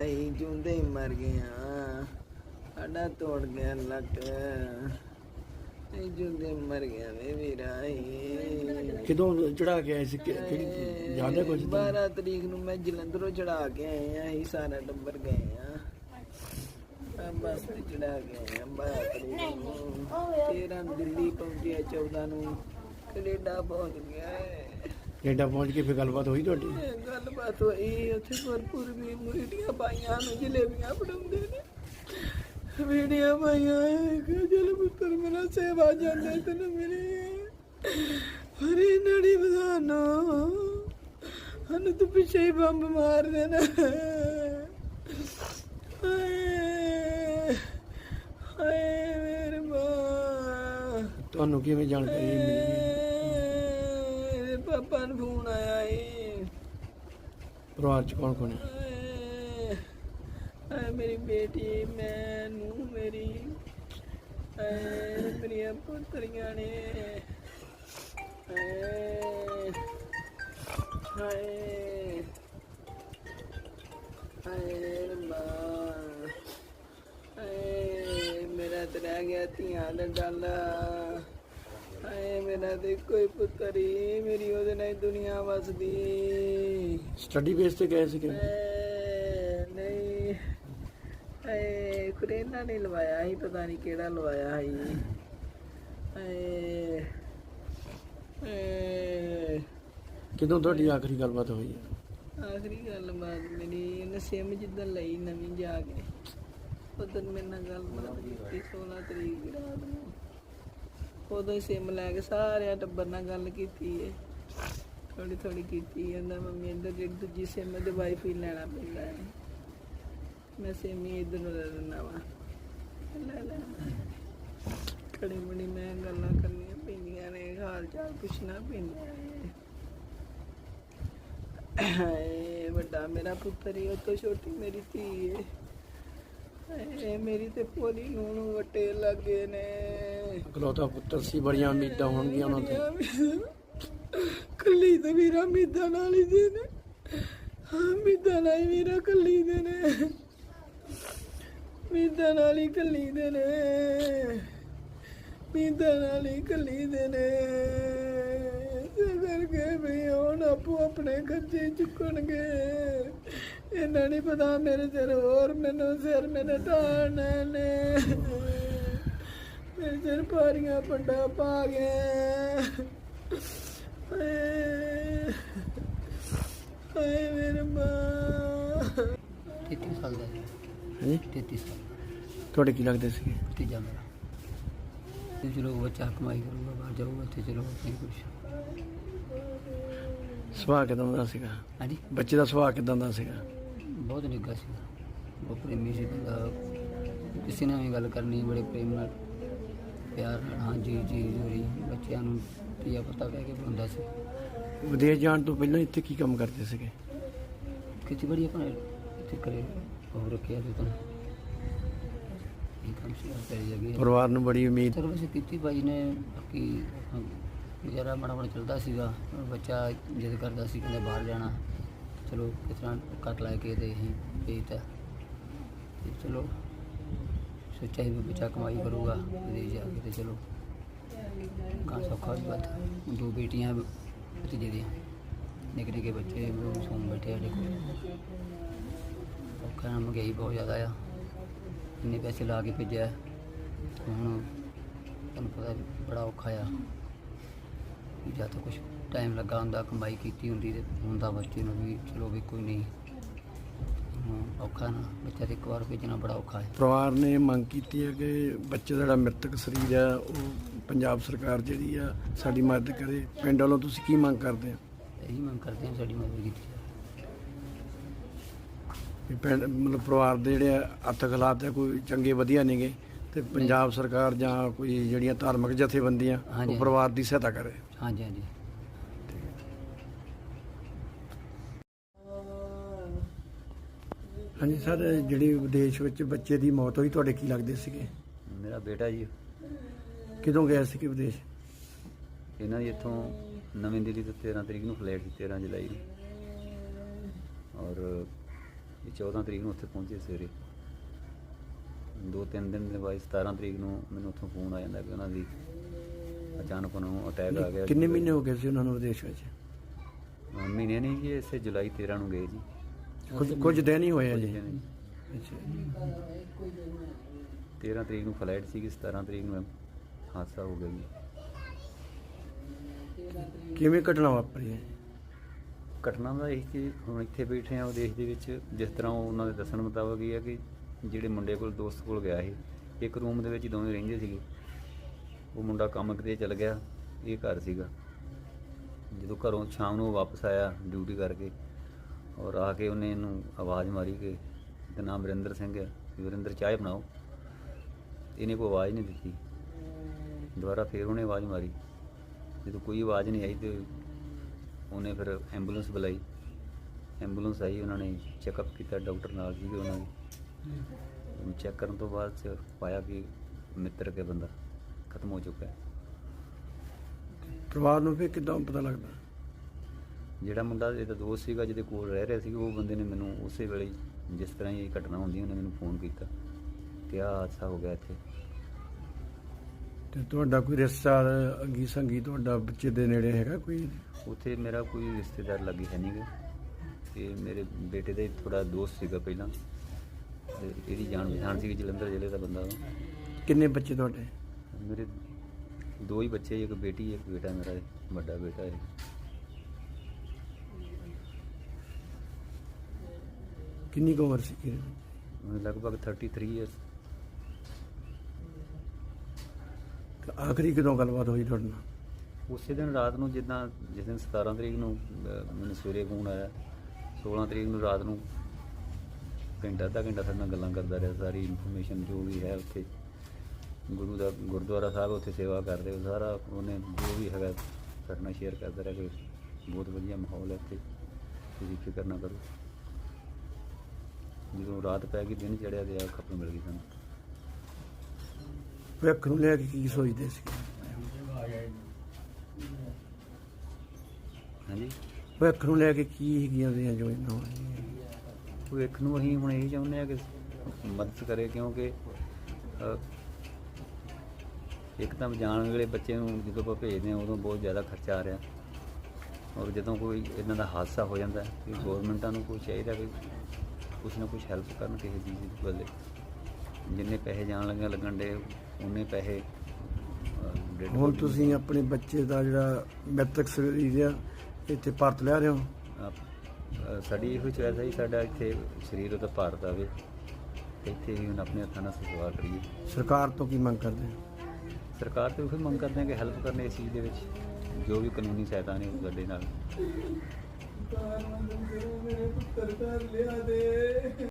ਅਸੀਂ ਜੁੰਦੇ ਹੀ ਮਰ ਗਏ ਆ ਸਾਡਾ ਤੋੜ ਗਿਆ ਲੱਕ। ਅਸੀਂ ਜੁੰਦੇ ਮਰ ਗਿਆ ਵੇ ਵੀਰਾ ਅਸੀਂ ਕਿਦੋਂ ਚੜਾ ਕੇ ਆਏ ਸੀ? ਕਿ- ਕਿਹੜੀ ਹੈ ਕੁਝ 12 ਤਰੀਕ ਨੂੰ ਮੈਂ ਜਲੰਧਰੋਂ ਚੜਾ ਕੇ ਆਏ ਆ ਅਸੀਂ ਸਾਰਾ ਟੱਬਰ ਗਏ ਆ ਆ ਬੱਸ ਤੇ ਚੜਾ ਕੇ ਆਏ ਆ 12 ਤਰੀਕ ਨੂੰ। 13 ਨੂੰ ਦਿੱਲੀ ਪਹੁੰਚਿਆ 14 ਨੂੰ ਕੈਨੇਡਾ ਪਹੁੰਚ ਗਿਆ ਕੈਨੇਡਾ ਪਹੁੰਚ ਕੇ ਫਿਰ ਗੱਲਬਾਤ ਹੋਈ ਤੁਹਾਡੀ? ਗੱਲਬਾਤ ਹੋਈ ਉੱਥੇ ਭਰਪੂਰ ਵੀ ਮੁਰੀਟੀਆਂ ਪਾਈਆਂ ਨੂੰ ਜਲੇਬੀਆਂ ਫੜਾਉਂਦੇ ਨੇ। ਵੀਡੀਆਂ ਪਾਈਆਂ ਕਿ ਜਲ ਪੁੱਤਰ ਮੇਰਾ ਸੇਵਾ ਜਾਂਦੇ ਤੈਨੂੰ ਮਿਲੀ ਹਰੀ ਨੜੀ ਬਧਾਨੋ ਹਨ ਤੂੰ ਪਿੱਛੇ ਹੀ ਬੰਬ ਮਾਰ ਦੇਣਾ। ਹਾਏ ਹਾਏ ਮੇਰੇ ਮਾਂ। ਤੁਹਾਨੂੰ ਕਿਵੇਂ ਜਾਣਕਾਰੀ ਮਿਲੀ ਮੇਰੇ ਪਾਪਾ ਨੂੰ ਫੋਨ ਆਇਆ ਏ ਪਰਿਵਾਰ ਚ ਕੌਣ ਕੌਣ ਹੈ? ਆਏ ਮੇਰੀ ਬੇਟੀ ਮੈਨੂੰ ਮੇਰੀ, ਆਏ ਮੇਰੀਆਂ ਪੁੱਤਰੀਆਂ ਨੇ, ਆਏ ਹਾਏ ਹਾਏ ਮਾਂ ਹਾਏ ਮੇਰਾ ਤੇ ਰਹਿ ਗਿਆ ਧੀਆਂ ਦਾ ਡਾਲਾ। ਹਾਏ ਮੇਰਾ ਤੇ ਕੋਈ ਪੁੱਤਰ ਮੇਰੀ ਉਹਦੇ ਨਾਲ ਹੀ ਦੁਨੀਆ ਵਸਦੀ। ਸਟੱਡੀ ਬੇਸ ਤੇ ਗਏ ਸੀ ਕਿ ਐ, ਨਹੀਂ ਐ ਕਰੇਨਾ ਨੇ ਲਵਾਇਆ ਸੀ ਪਤਾ ਨਹੀਂ ਕਿਹੜਾ ਲਵਾਇਆ ਸੀ। ਐ ਐ ਕਿਦੋਂ ਤੁਹਾਡੀ ਆਖਰੀ ਗੱਲਬਾਤ ਹੋਈ ਹੈ? ਆਖਰੀ ਗੱਲ ਬਾਤ ਮੇਰੀ ਇਹਨੇ ਸਿਮ ਜਿੱਦਾਂ ਲਈ ਨਵੀਂ ਜਾ ਕੇ ਉਦੋਂ ਮੇਰੇ ਨਾਲ ਗੱਲ ਬਾਤ ਕੀਤੀ 16 ਤਰੀਕ ਦੀ ਰਾਤ ਨੂੰ। ਉਦੋਂ ਹੀ ਸਿਮ ਲੈ ਕੇ ਸਾਰਿਆਂ ਟੱਬਰ ਨਾਲ ਗੱਲ ਕੀਤੀ ਏ। ਥੋੜੀ ਥੋੜੀ ਕੀਤੀ ਕਹਿੰਦਾ ਮੰਮੀ ਇੱਧਰ ਜਿਹੜੀ ਦੂਜੀ ਸਿਮ ਤੇ ਵਾਈਫਾਈ ਲੈਣਾ ਪੈਂਦਾ ਹੈ ਮੈਂ ਸਿਮ ਹੀ ਇੱਧਰ ਨੂੰ ਲੈ ਲੈਣਾ ਵਾ। ਲੈ ਲੈ। ਕੜੀ ਬੜੀ ਮੈਂ ਗੱਲਾਂ ਕਰਨੀਆਂ ਪੈਂਦੀਆਂ ਨੇ, ਹਾਲ ਚਾਲ ਪੁੱਛਣਾ ਪੈਂਦਾ ਹੈ ਵੱਡਾ ਮੇਰਾ ਪੁੱਤਰ ਹੀ ਉਹ ਤੋਂ ਛੋਟੀ ਮੇਰੀ ਧੀ ਏ। ਹਾਏ, ਮੇਰੀ ਤੇ ਪੋਲੀ ਨੂੰ ਨੂੰ ਵਟੇ ਲੱਗੇ ਨੇ। ਇਕਲੌਤਾ ਪੁੱਤਰ ਸੀ, ਬੜੀਆਂ ਉਮੀਦਾਂ ਹੋਣਗੀਆਂ ਉਹਨਾਂ ਤੇ। ਕੱਲੀ ਤੇ ਵੀਰਾ ਮਿੱਦਾਂ ਨਾਲ ਹੀ ਦੇ ਨੇ। ਹਾਂ ਮਿੱਦਾਂ ਨਾਲ ਹੀ ਵੀਰਾ ਕੱਲੀ ਦੇ ਨੇ। ਮਿੱਦਾਂ ਨਾਲ ਹੀ ਕੱਲੀ ਦੇ ਨੇ। ਮਿੱਦਾਂ ਨਾਲ ਹੀ ਕੱਲੀ ਦੇ ਨੇ। ਇਸੇ ਕਰਕੇ ਵੀ ਹੁਣ ਆਪੋ ਆਪਣੇ ਖਰਚੇ ਚੁੱਕਣਗੇ। ਇਹਨਾਂ ਨਹੀਂ ਪਤਾ ਮੇਰੇ ਸਿਰ ਹੋਰ ਮੈਨੂੰ ਸਿਰ ਮੇਰੇ ਢਾਣੇ ਨੇ। ਮੇਰੇ ਸਿਰ ਭਾਰੀਆਂ ਪੱਡਾ ਪਾ ਹਾਏ ਹਾਏ ਮੇਰੇ ਮਾਂ। 33 ਸਾਲ ਦਾ ਸੀ। ਹਾਂਜੀ 33 ਸਾਲ। ਤੁਹਾਡੇ ਕੀ ਲੱਗਦੇ ਸੀ ਤੀਜਾ ਮੇਰਾ। ਤੇ ਚਲੋ ਬੱਚਾ ਕਮਾਈ ਕਰੂਗਾ ਬਾਹਰ ਜਾਊਗਾ ਤੇ ਚਲੋ ਨਹੀਂ ਕੁਛ। ਸੁਭਾਅ ਕਿਦਾਂ ਦਾ ਸੀਗਾ? ਹਾਂਜੀ? ਬੱਚੇ ਦਾ ਸੁਭਾਅ ਕਿਦਾਂ ਦਾ ਸੀਗਾ? ਬਹੁਤ ਨਿੱਘਾ ਸੀ ਬਹੁਤ ਪ੍ਰੇਮੀ ਸੀ ਬੰਦਾ। ਕਿਸੇ ਨਾਲ ਵੀ ਗੱਲ ਕਰਨੀ ਬੜੇ ਪ੍ਰੇਮ ਨਾਲ ਪਿਆਰ ਨਾਲ ਹਾਂ ਜੀ ਜੀ ਜੋਰੀ ਬੱਚਿਆਂ ਨੂੰ ਧੀਆ ਪਤਾ ਕਹਿ ਕੇ ਬੁਲਾਉਂਦਾ ਸੀ। ਵਿਦੇਸ਼ ਜਾਣ ਤੋਂ ਪਹਿਲਾਂ ਇੱਥੇ ਕੀ ਕੰਮ ਕਰਦੇ ਸੀਗੇ? ਖੇਤੀਬਾੜੀ ਆਪਣਾ ਇੱਥੇ ਕਰੇ ਉਹ ਰੱਖਿਆ ਤੇ ਤਾਂ। ਇਹ ਕੰਮ ਸੀ ਕਰੀ ਜਗੀ ਪਰਿਵਾਰ ਨੂੰ ਬੜੀ ਉਮੀਦ। ਸਰਵਿਸ ਕੀਤੀ ਭਾਈ ਨੇ ਬਾਕੀ ਗੁਜ਼ਾਰਾ ਮਾੜਾ ਮਾੜਾ ਚੱਲਦਾ ਸੀਗਾ। ਬੱਚਾ ਜਿੱਦ ਕਰਦਾ ਸੀ ਕਹਿੰਦਾ ਬਾਹਰ ਜਾਣਾ। ਚਲੋ ਕਿਸ ਤਰ੍ਹਾਂ ਕੱਟ ਲੈ ਕੇ ਤੇ ਅਸੀਂ ਭੇਜਤਾ। ਤੇ ਚਲੋ ਸੋਚਿਆ ਸੀ ਵੀ ਬੱਚਾ ਕਮਾਈ ਕਰੂਗਾ, ਵਿਦੇਸ਼ ਜਾ ਕੇ ਤੇ ਚਲੋ। ਕਾਂ ਸੌਖਾ ਵੀ ਬਾਤ ਦੋ ਬੇਟੀਆਂ, ਭਤੀਜੇ ਦੀਆਂ। ਨਿੱਕੇ ਨਿੱਕੇ ਬੱਚੇ, ਉਹ ਸੌਂ ਬੈਠੇ ਸਾਡੇ ਔਖਾ ਨਾ ਮਹਿੰਗਾਈ ਬਹੁਤ ਜ਼ਿਆਦਾ ਆ। ਇੰਨੇ ਪੈਸੇ ਲਾ ਕੇ ਭੇਜਿਆ। ਹੁਣ ਤੁਹਾਨੂੰ ਪਤਾ ਬੜਾ ਔਖਾ ਆ। ਜਾਂ ਤਾਂ ਤੱਕ ਕੁਝ ਟਾਈਮ ਲੱਗਾ ਹੁੰਦਾ, ਕਮਾਈ ਕੀਤੀ ਹੁੰਦੀ ਤੇ ਹੁੰਦਾ ਬੱਚੇ ਨੂੰ ਵੀ, ਚਲੋ ਵੀ ਕੋਈ ਨਹੀਂ। ਔਖਾ ਨਾ ਬੱਚਾ ਤੇ ਇੱਕ ਵਾਰ ਭੇਜਣਾ ਬੜਾ ਔਖਾ ਹੈ। ਪਰਿਵਾਰ ਨੇ ਮੰਗ ਕੀਤੀ ਹੈ ਕਿ ਬੱਚੇ ਦਾ ਜਿਹੜਾ ਮ੍ਰਿਤਕ ਸਰੀਰ ਆ ਉਹ ਪੰਜਾਬ ਸਰਕਾਰ ਜਿਹੜੀ ਆ ਸਾਡੀ ਮਦਦ ਕਰੇ। ਪਿੰਡ ਵੱਲੋਂ ਤੁਸੀਂ ਕੀ ਮੰਗ ਕਰਦੇ ਆ ਇਹੀ ਮੰਗ ਕਰਦੇ ਹਾਂ ਸਾਡੀ ਮਦਦ ਕੀਤੀ ਜਾਵੇ। ਵੀ ਪਿੰਡ ਮਤਲਬ ਪਰਿਵਾਰ ਦੇ ਜਿਹੜੇ ਆ ਆਰਥਿਕ ਹਾਲਾਤ ਆ ਕੋਈ ਚੰਗੇ ਵਧੀਆ ਨਹੀਂਗੇ ਤੇ ਪੰਜਾਬ ਸਰਕਾਰ ਜਾਂ ਕੋਈ ਜਿਹੜੀਆਂ ਧਾਰਮਿਕ ਜਥੇਬੰਦੀਆਂ ਹਾਂਜੀ। ਉਹ ਪਰਿਵਾਰ ਦੀ ਸਹਾਇਤਾ ਕਰੇ। ਹਾਂਜੀ ਹਾਂਜੀ। ਹਾਂਜੀ ਸਰ ਜਿਹੜੀ ਵਿਦੇਸ਼ ਵਿੱਚ ਬੱਚੇ ਦੀ ਮੌਤ ਹੋਈ ਤੁਹਾਡੇ ਕੀ ਲੱਗਦੇ ਸੀਗੇ? ਮੇਰਾ ਬੇਟਾ ਜੀ। ਕਿਦੋਂ ਗਏ ਸੀਗੇ ਵਿਦੇਸ਼? ਇਹਨਾਂ ਦੀ ਇੱਥੋਂ ਨਵੀਂ ਦਿੱਲੀ ਤੋਂ 13 ਤਰੀਕ ਨੂੰ ਫਲਾਈਟ ਸੀ 13 ਜੁਲਾਈ ਨੂੰ। ਔਰ ਇਹ 14 ਤਰੀਕ ਨੂੰ ਉੱਥੇ ਪਹੁੰਚੇ ਸਵੇਰੇ। ਦੋ ਤਿੰਨ ਦਿਨ ਦੇ ਬਾਅਦ 17 ਤਰੀਕ ਨੂੰ ਮੈਨੂੰ ਉੱਥੋਂ ਫੋਨ ਆ ਜਾਂਦਾ ਕਿ ਉਹਨਾਂ ਦੀ ਅਚਾਨਕ ਉਹਨਾਂ ਨੂੰ ਅਟੈਕ ਆ ਗਿਆ ਕਿੰਨੇ ਮਹੀਨੇ ਹੋ ਗਏ ਸੀ ਉਹਨਾਂ ਨੂੰ ਵਿਦੇਸ਼ ਵਿੱਚ? ਮਹੀਨੇ ਨਹੀਂ ਜੀ ਇਸੇ ਜੁਲਾਈ 13 ਨੂੰ ਗਏ ਜੀ। ਕੁਝ ਕੁਝ ਦਿਨ ਹੀ ਹੋਏ ਆ ਜੀ। ਅੱਛਾ 13 ਤਰੀਕ ਨੂੰ ਫਲਾਈਟ ਸੀਗੀ 17 ਤਰੀਕ ਨੂੰ ਹਾਦਸਾ ਹੋ ਗਿਆ ਜੀ। ਕਿਵੇਂ ਘਟਨਾ ਵਾਪਰੀ ਹੈ? ਘਟਨਾ ਦਾ ਇਹ ਕਿ ਹੁਣ ਇੱਥੇ ਬੈਠੇ ਆ ਉਹ ਦੇਸ਼ ਦੇ ਵਿੱਚ ਜਿਸ ਤਰ੍ਹਾਂ ਉਹ ਉਹਨਾਂ ਦੇ ਦੱਸਣ ਮੁਤਾਬਕ ਇਹ ਹੈ ਕਿ ਜਿਹੜੇ ਮੁੰਡੇ ਕੋਲ ਦੋਸਤ ਕੋਲ ਗਿਆ ਸੀ ਇੱਕ ਰੂਮ ਦੇ ਵਿੱਚ ਦੋਵੇਂ ਰਹਿੰਦੇ ਸੀਗੇ। ਉਹ ਮੁੰਡਾ ਕੰਮ ਕਿਤੇ ਚਲ ਗਿਆ ਇਹ ਘਰ ਸੀਗਾ। ਜਦੋਂ ਘਰੋਂ ਸ਼ਾਮ ਨੂੰ ਵਾਪਸ ਆਇਆ ਡਿਊਟੀ ਕਰਕੇ ਔਰ ਆ ਕੇ ਉਹਨੇ ਇਹਨੂੰ ਆਵਾਜ਼ ਮਾਰੀ ਕਿ ਇਹਦਾ ਨਾਮ ਵਰਿੰਦਰ ਸਿੰਘ ਹੈ। ਵੀ ਵਰਿੰਦਰ, ਚਾਹ ਬਣਾਓ। ਇਹਨੇ ਕੋਈ ਆਵਾਜ਼ ਨਹੀਂ ਦਿੱਤੀ। ਦੁਬਾਰਾ ਫੇਰ ਉਹਨੇ ਆਵਾਜ਼ ਮਾਰੀ। ਜਦੋਂ ਕੋਈ ਆਵਾਜ਼ ਨਹੀਂ ਆਈ ਤੇ ਉਹਨੇ ਫਿਰ ਐਂਬੂਲੈਂਸ ਬੁਲਾਈ। ਐਂਬੂਲੈਂਸ ਆਈ, ਉਹਨਾਂ ਨੇ ਚੈੱਕਅਪ ਕੀਤਾ, ਡਾਕਟਰ ਨਾਲ ਸੀਗੇ ਉਹਨਾਂ ਨੇ ਚੈੱਕ ਕਰਨ ਤੋਂ ਬਾਅਦ ਚ ਪਾਇਆ ਕਿ ਮਿੱਤਰ ਕੇ ਬੰਦਾ ਖਤਮ ਹੋ ਚੁੱਕਾ ਹੈ। ਪਰਿਵਾਰ ਨੂੰ ਫਿਰ ਕਿਦਾਂ ਪਤਾ ਲੱਗਦਾ? ਜਿਹੜਾ ਮੁੰਡਾ ਇਹਦਾ ਦੋਸਤ ਸੀਗਾ ਜਿਹਦੇ ਕੋਲ ਰਹਿ ਰਿਹਾ ਸੀ ਉਹ ਬੰਦੇ ਨੇ ਮੈਨੂੰ ਉਸੇ ਵੇਲੇ ਜਿਸ ਤਰ੍ਹਾਂ ਹੀ ਇਹ ਘਟਨਾ ਹੁੰਦੀ ਉਹਨੇ ਮੈਨੂੰ ਫੋਨ ਕੀਤਾ ਕਿ ਆਹ ਹਾਦਸਾ ਹੋ ਗਿਆ ਇੱਥੇ। ਤੇ ਤੁਹਾਡਾ ਕੋਈ ਰਿਸ਼ਤੇਦਾਰ ਅੰਗੀ ਸੰਗੀ ਤੁਹਾਡਾ ਬੱਚੇ ਦੇ ਨੇੜੇ ਹੈਗਾ ਕੋਈ? ਉੱਥੇ ਮੇਰਾ ਕੋਈ ਰਿਸ਼ਤੇਦਾਰ ਲੱਗੇ ਹੈ ਨਹੀਂਗਾ ਤੇ ਮੇਰੇ ਬੇਟੇ ਦਾ ਥੋੜਾ ਦੋਸਤ ਸੀਗਾ ਪਹਿਲਾਂ। ਤੇ ਇਹਦੀ ਜਾਣ ਪਛਾਣ ਸੀਗੀ ਜਲੰਧਰ ਜ਼ਿਲ੍ਹੇ ਦਾ ਬੰਦਾ ਉਹ ਕਿੰਨੇ ਬੱਚੇ ਤੁਹਾਡੇ? ਮੇਰੇ ਦੋ ਹੀ ਬੱਚੇ ਇੱਕ ਬੇਟੀ ਇੱਕ ਬੇਟਾ ਮੇਰਾ ਵੱਡਾ ਬੇਟਾ ਹੈ ਕਿੰਨੀ ਕੁ ਉਮਰ ਸੀ ਲਗਭਗ 33 ਇਅਰਸ ਤੇ ਆਖਰੀ ਕਦੋਂ ਗੱਲਬਾਤ ਹੋਈ ਤੁਹਾਡੇ ਨਾਲ? ਉਸੇ ਦਿਨ ਰਾਤ ਨੂੰ ਜਿੱਦਾਂ ਜਿਸ ਦਿਨ 17 ਤਰੀਕ ਨੂੰ ਅਹ, ਮੈਨੂੰ ਸਵੇਰੇ ਫੋਨ ਆਇਆ। 16 ਤਰੀਕ ਨੂੰ ਰਾਤ ਨੂੰ ਘੰਟਾ ਅੱਧਾ ਘੰਟਾ ਸਾਡੇ ਨਾਲ ਗੱਲਾਂ ਕਰਦਾ ਰਿਹਾ। ਸਾਰੀ ਇਨਫੋਰਮੇਸ਼ਨ ਜੋ ਵੀ ਹੈ ਉੱਥੇ ਗੁਰੂ ਦਾ ਗੁਰਦੁਆਰਾ ਸਾਹਿਬ ਉੱਥੇ ਸੇਵਾ ਕਰਦੇ ਉਹ ਸਾਰਾ ਉਹਨੇ ਜੋ ਵੀ ਹੈਗਾ ਸਾਡੇ ਨਾਲ ਸ਼ੇਅਰ ਕਰਦਾ ਰਿਹਾ ਕਿ ਬਹੁਤ ਵਧੀਆ ਮਾਹੌਲ ਹੈ ਇੱਥੇ। ਤੁਸੀਂ ਫਿਕਰ ਨਾ ਕਰੋ। ਜਦੋਂ ਰਾਤ ਪੈ ਗਈ ਦਿਨ ਚੜਿਆ ਤੇ ਆ ਖਬਰ ਮਿਲ ਗਈ ਸਾਨੂੰ। ਭਵਿੱਖ ਨੂੰ ਲੈ ਕੇ ਕੀ ਸੋਚਦੇ ਸੀ? ਹਾਂਜੀ? ਭਵਿੱਖ ਨੂੰ ਲੈ ਕੇ ਕੀ ਹੈਗੀਆਂ ਉਹਦੀਆਂ ਯੋਜਨਾਵਾਂ ਭਵਿੱਖ ਨੂੰ ਅਸੀਂ ਹੁਣ ਇਹ ਚਾਹੁੰਦੇ ਆ ਕਿ ਮਦਦ ਕਰੇ ਕਿਉਂਕਿ ਇੱਕ ਤਾਂ ਜਾਣ ਵੇਲੇ ਬੱਚੇ ਨੂੰ ਜਦੋਂ ਆਪਾਂ ਭੇਜਦੇ ਆ ਉਦੋਂ ਬਹੁਤ ਜ਼ਿਆਦਾ ਖਰਚਾ ਆ ਰਿਹਾ। ਔਰ ਜਦੋਂ ਕੋਈ ਇਹਨਾਂ ਦਾ ਹਾਦਸਾ ਹੋ ਜਾਂਦਾ ਹੈ ਕਿ ਗਵਰਨਮੈਂਟਾਂ ਨੂੰ ਕੋਈ ਚਾਹੀਦਾ ਕਿ ਕੁਛ ਨਾ ਕੁਛ ਹੈਲਪ ਕਰਨ ਕਿਸੇ ਚੀਜ਼ ਦੀ ਬਦਲੇ ਜਿੰਨੇ ਪੈਸੇ ਜਾਣ ਲੱਗਿਆ ਲੱਗਣ ਦੇ ਉਹਨੇ ਪੈਸੇ dead ਹੁਣ body ਤੁਸੀਂ ਆਪਣੇ ਬੱਚੇ ਦਾ ਜਿਹੜਾ ਮ੍ਰਿਤਕ ਸਰੀਰ ਆ ਇੱਥੇ ਭਾਰਤ ਲੈ ਰਹੇ ਹੋ? ਆਪ- ਸਾਡੀ ਇਹੋ ਚੋਇਸ ਹੈ ਜੀ ਸਾਡਾ ਇੱਥੇ ਸਰੀਰ ਉਹਦਾ ਭਾਰਤ ਆਵੇ ਤੇ ਇੱਥੇ ਹੀ ਹੁਣ ਆਪਣੇ ਹੱਥਾਂ ਨਾਲ ਸੇਵਾ ਕਰੀਏ। ਸਰਕਾਰ ਤੋਂ ਕੀ ਮੰਗ ਕਰਦੇ ਹੋ? ਸਰਕਾਰ ਤੋਂ ਇਹ ਮੰਗ ਕਰਦੇ ਹਾਂ ਕਿ ਹੈਲਪ ਕਰਨ ਇਸ ਚੀਜ਼ ਦੇ ਵਿੱਚ। ਜੋ ਵੀ ਕਾਨੂੰਨੀ ਸਹਾਇਤਾ ਨੇ ਉਹ ਸਾਡੇ ਨਾਲ। ਤਾਰਨ ਦੇ ਮੇਰੇ ਪੁੱਤਰ ਕਰ ਲਿਆ ਦੇ।